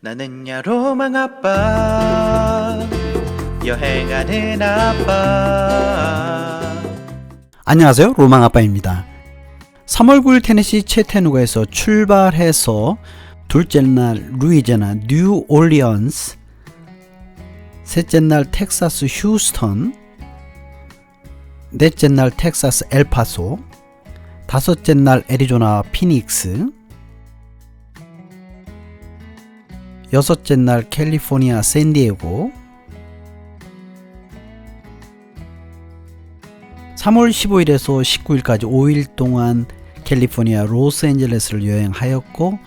나는 야 로망 아빠 여행하는 아빠 안녕하세요. 로망 아빠입니다. 3월 9일 테네시 채테누가에서 출발해서 둘째 날 루이제나 뉴 올리언스 셋째 날 텍사스 휴스턴 넷째 날 텍사스 엘파소 다섯째 날 애리조나 피닉스 여섯째 날 캘리포니아 샌디에고. 3월 15일에서 19일까지 5일 동안 캘리포니아 로스앤젤레스를 여행하였고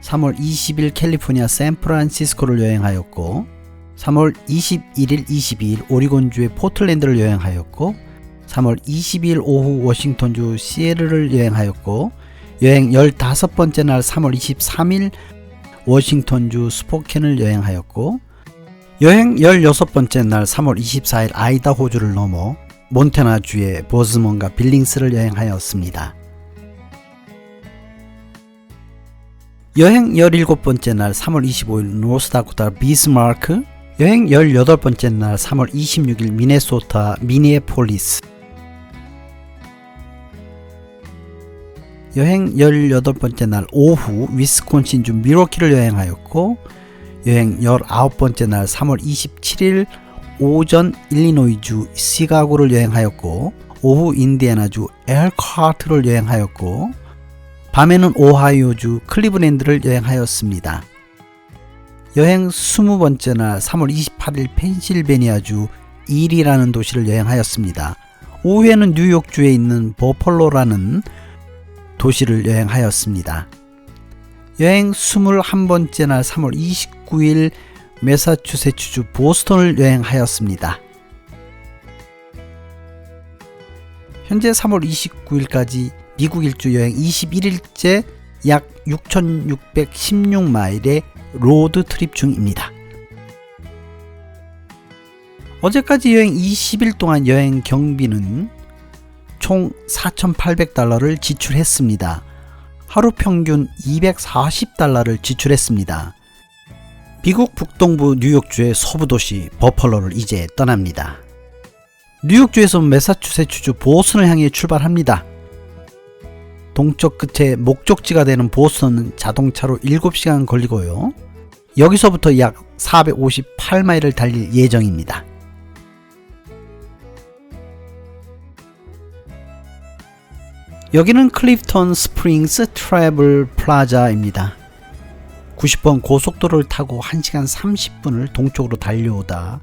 3월 20일 캘리포니아 샌프란시스코를 여행하였고 3월 21일 22일 오리곤주의 포틀랜드를 여행하였고 3월 22일 오후 워싱턴주 시에르를 여행하였고 여행 15번째 날 3월 23일 워싱턴주 스포켄을 여행하였고 여행 16번째 날 3월 24일 아이다호주를 넘어 몬테나주의 보즈먼과 빌링스를 여행하였습니다. 여행 17번째 날 3월 25일 노스다코타 비스마르크 여행 18번째 날 3월 26일 미네소타 미니애폴리스 여행 18번째 날 오후 위스콘신주 미러키를 여행하였고 여행 19번째 날 3월 27일 오전 일리노이주 시가고를 여행하였고 오후 인디애나주 엘카트를 여행하였고 밤에는 오하이오주 클리브랜드를 여행하였습니다. 여행 20번째 날 3월 28일 펜실베니아주 일이라는 도시를 여행하였습니다. 오후에는 뉴욕주에 있는 버펄로라는 도시를 여행하였습니다. 여행 21번째 날 3월 29일 메사추세츠주 보스턴을 여행하였습니다. 현재 3월 29일까지 미국 일주 여행 21일째 약 6,616마일의 로드 트립 중입니다. 어제까지 여행 20일 동안 여행 경비는 총 4,800달러를 지출했습니다. 하루 평균 240달러를 지출했습니다. 미국 북동부 뉴욕주의 서부 도시 버펄로를 이제 떠납니다. 뉴욕주에서 메사추세츠주 보스턴을 향해 출발합니다. 동쪽 끝에 목적지가 되는 보스턴은 자동차로 7시간 걸리고요. 여기서부터 약 458마일을 달릴 예정입니다. 여기는 클리프턴 스프링스 트래블 플라자입니다. 90번 고속도로를 타고 1시간 30분을 동쪽으로 달려오다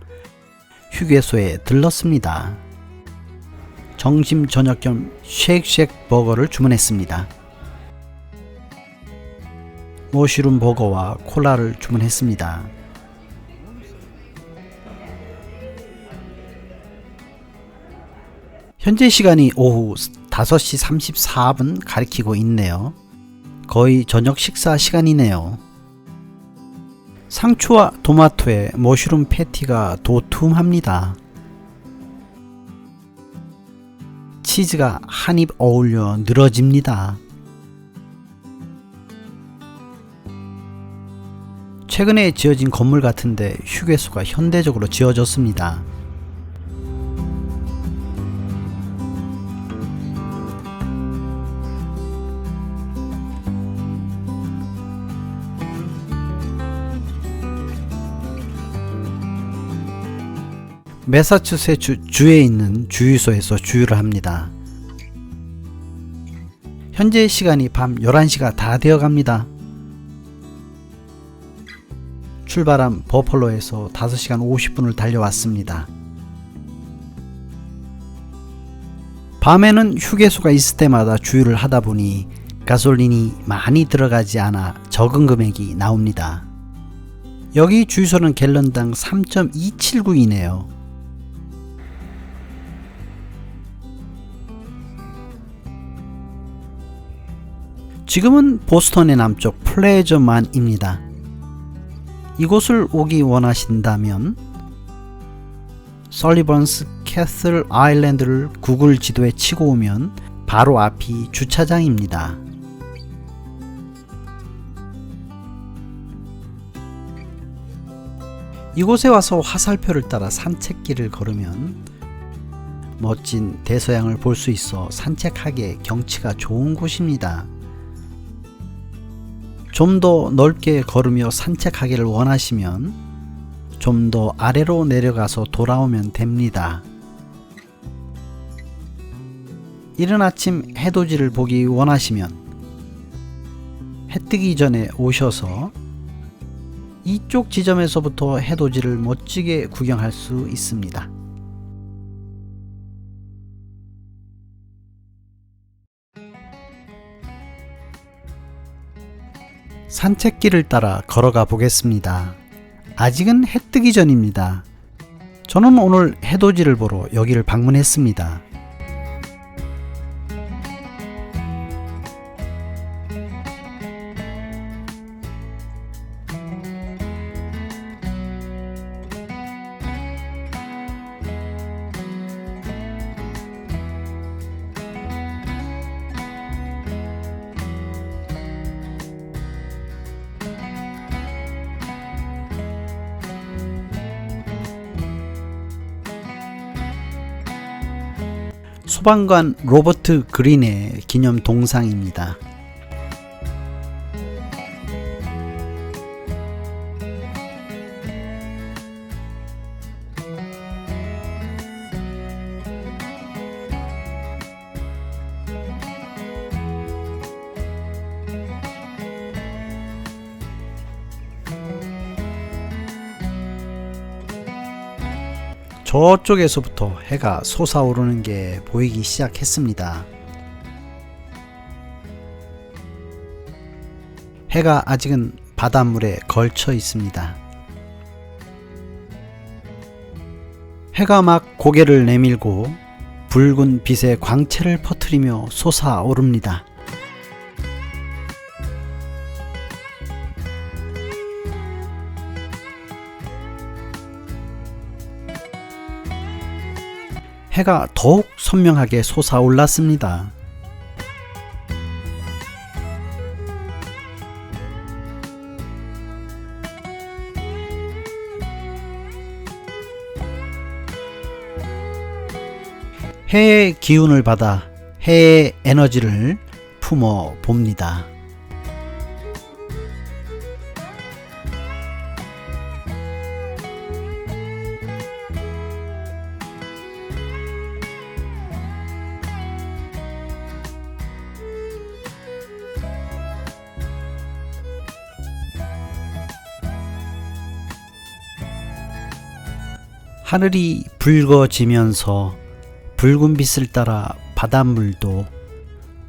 휴게소에 들렀습니다. 점심 저녁 겸 쉑쉑 버거를 주문했습니다. 머쉬룸 버거와 콜라를 주문했습니다. 현재 시간이 오후 5시 34분 가리키고 있네요. 거의 저녁 식사 시간이네요. 상추와 토마토에 머쉬룸 패티가 도툼합니다. 치즈가 한입 어울려 늘어집니다. 최근에 지어진 건물 같은데 휴게소가 현대적으로 지어졌습니다. 메사추세츠 주에 있는 주유소에서 주유를 합니다. 현재 시간이 밤 11시가 다 되어 갑니다. 출발한 버펄로에서 5시간 50분을 달려왔습니다. 밤에는 휴게소가 있을 때마다 주유를 하다 보니 가솔린이 많이 들어가지 않아 적은 금액이 나옵니다. 여기 주유소는 갤런당 3.279이네요. 지금은 보스턴의 남쪽 플레저만입니다. 이곳을 오기 원하신다면 설리번스 캐슬 아일랜드를 구글 지도에 치고 오면 바로 앞이 주차장입니다. 이곳에 와서 화살표를 따라 산책길을 걸으면 멋진 대서양을 볼 수 있어 산책하기에 경치가 좋은 곳입니다. 좀 더 넓게 걸으며 산책하기를 원하시면 좀 더 아래로 내려가서 돌아오면 됩니다. 이른 아침 해돋이를 보기 원하시면 해 뜨기 전에 오셔서 이쪽 지점에서부터 해돋이를 멋지게 구경할 수 있습니다. 산책길을 따라 걸어가 보겠습니다. 아직은 해 뜨기 전입니다. 저는 오늘 해돋이를 보러 여기를 방문했습니다. 소방관 로버트 그린의 기념 동상입니다. 저쪽에서부터 해가 솟아오르는 게 보이기 시작했습니다. 해가 아직은 바닷물에 걸쳐 있습니다. 해가 막 고개를 내밀고 붉은 빛의 광채를 퍼뜨리며 솟아오릅니다. 해가 더욱 선명하게 솟아올랐습니다. 해의 기운을 받아 해의 에너지를 품어 봅니다. 하늘이 붉어지면서 붉은 빛을 따라 바닷물도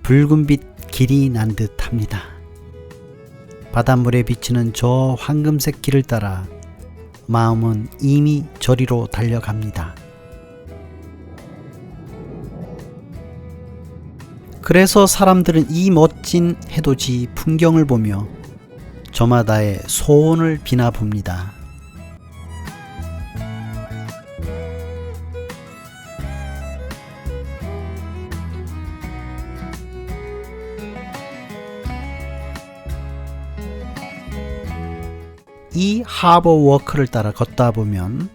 붉은 빛 길이 난 듯합니다. 바닷물에 비치는 저 황금색 길을 따라 마음은 이미 저리로 달려갑니다. 그래서 사람들은 이 멋진 해돋이 풍경을 보며 저마다의 소원을 비나 봅니다. 이 하버 워크를 따라 걷다 보면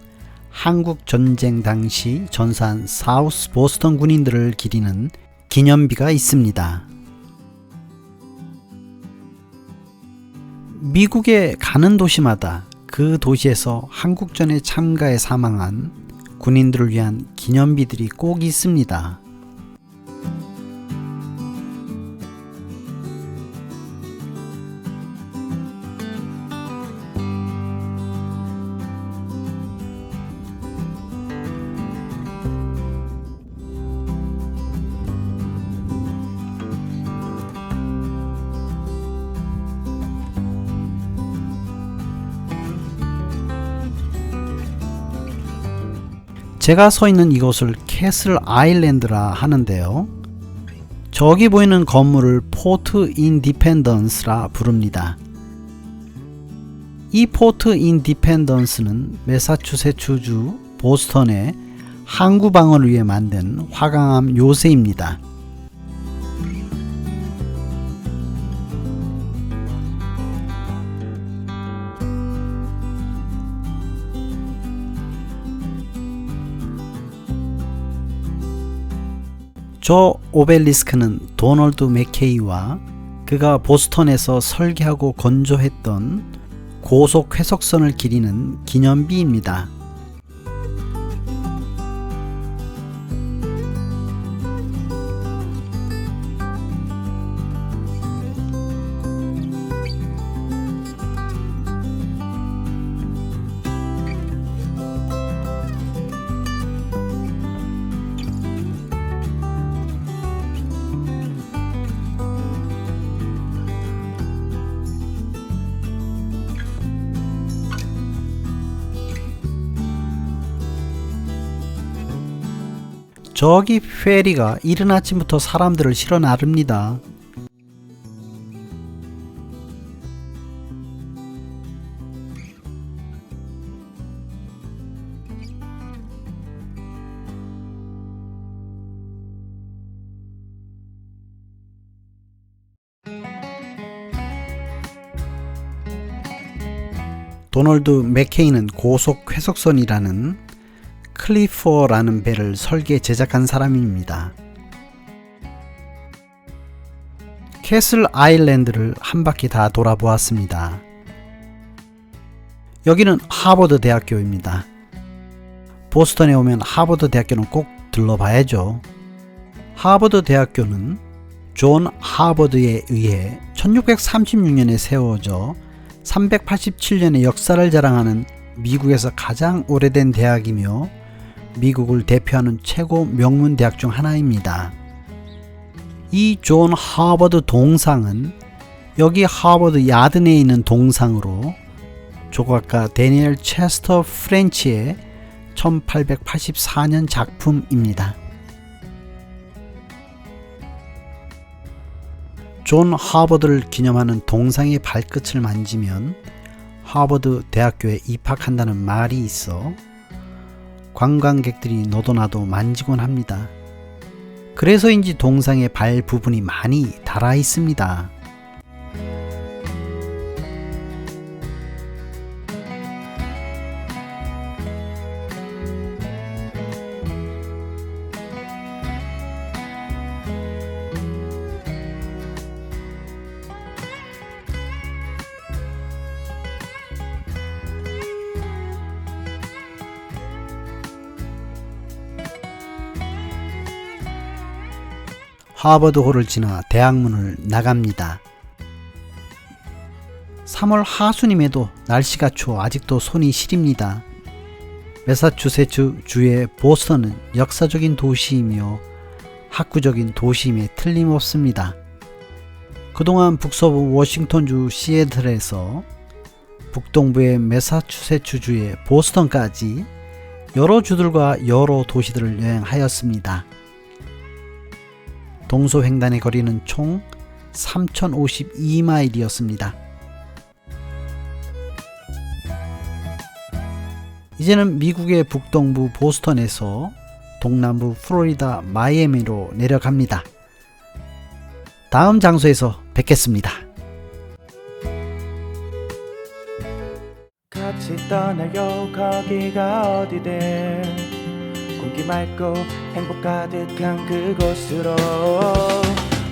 한국 전쟁 당시 전사한 사우스 보스턴 군인들을 기리는 기념비가 있습니다. 미국에 가는 도시마다 그 도시에서 한국전에 참가해 사망한 군인들을 위한 기념비들이 꼭 있습니다. 제가 서 있는 이곳을 캐슬 아일랜드라 하는데요. 저기 보이는 건물을 포트 인디펜던스라 부릅니다. 이 포트 인디펜던스는 매사추세츠주 보스턴의 항구 방어를 위해 만든 화강암 요새입니다. 조 오벨리스크는 도널드 맥케이와 그가 보스턴에서 설계하고 건조했던 고속 회속선을 기리는 기념비입니다. 저기 페리가 이른 아침부터 사람들을 실어 나릅니다. 도널드 맥케이는 고속 회속선이라는 클리퍼라는 배를 설계 제작한 사람입니다. 캐슬 아일랜드를 한 바퀴 다 돌아보았습니다. 여기는 하버드 대학교입니다. 보스턴에 오면 하버드 대학교는 꼭 들러봐야죠. 하버드 대학교는 존 하버드에 의해 1636년에 세워져 387년의 역사를 자랑하는 미국에서 가장 오래된 대학이며 미국을 대표하는 최고 명문 대학 중 하나입니다. 이 존 하버드 동상은 여기 하버드 야든에 있는 동상으로 조각가 데니엘 체스터 프렌치의 1884년 작품입니다. 존 하버드를 기념하는 동상의 발끝을 만지면 하버드 대학교에 입학한다는 말이 있어 관광객들이 너도 나도 만지곤 합니다. 그래서인지 동상의 발 부분이 많이 달아 있습니다. 하버드홀을 지나 대학문을 나갑니다. 3월 하순임에도 날씨가 추워 아직도 손이 시립니다. 매사추세츠 주의 보스턴은 역사적인 도시이며 학구적인 도시임에 틀림없습니다. 그동안 북서부 워싱턴주 시애틀에서 북동부의 매사추세츠 주의 보스턴까지 여러 주들과 여러 도시들을 여행하였습니다. 동서횡단의 거리는 총 3052마일이었습니다. 이제는 미국의 북동부 보스턴에서 동남부 플로리다 마이애미로 내려갑니다. 다음 장소에서 뵙겠습니다. 같이 떠나요 거기가 어디든 공기 맑고 행복 가득한 그곳으로.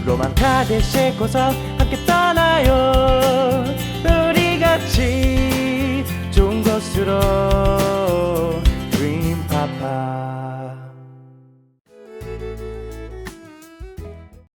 로망 가득 싣고서 함께 떠나요. 우리 같이 좋은 곳으로